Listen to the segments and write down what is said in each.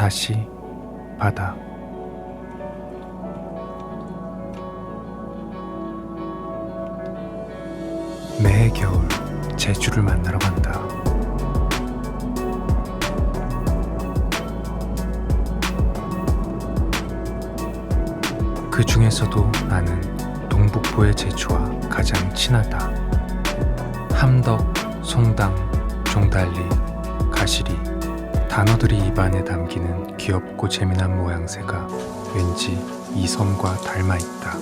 다시 바다 매해 겨울 제주를 만나러 간다. 그 중에서도 나는 동북부의 제주와 가장 친하다. 함덕, 송당, 종달리, 가시리 단어들이 입안에 담기는 귀엽고 재미난 모양새가 왠지 이 섬과 닮아 있다.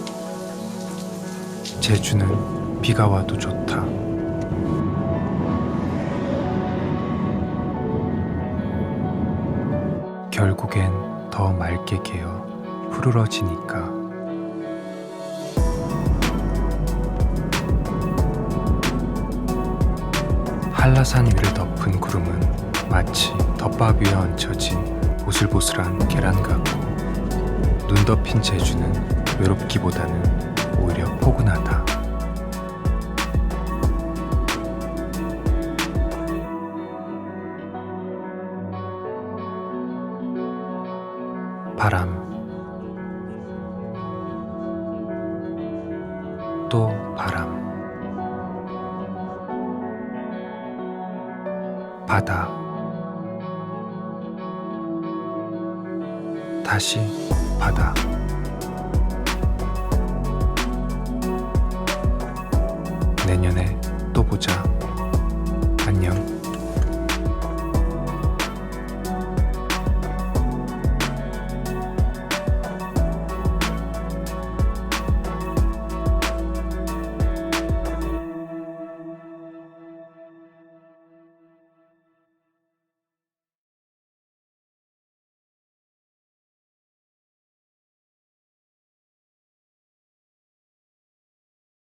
제주는 비가 와도 좋다. 결국엔 더 맑게 개어 푸르러지니까. 한라산 위를 덮은 구름은 마치 덮밥 위에 얹혀진 보슬보슬한 계란 같고 눈 덮인 제주는 외롭기보다는 오히려 포근하다. 바람. 또 바람. 바다 다시 받아. 내년에 또 보자.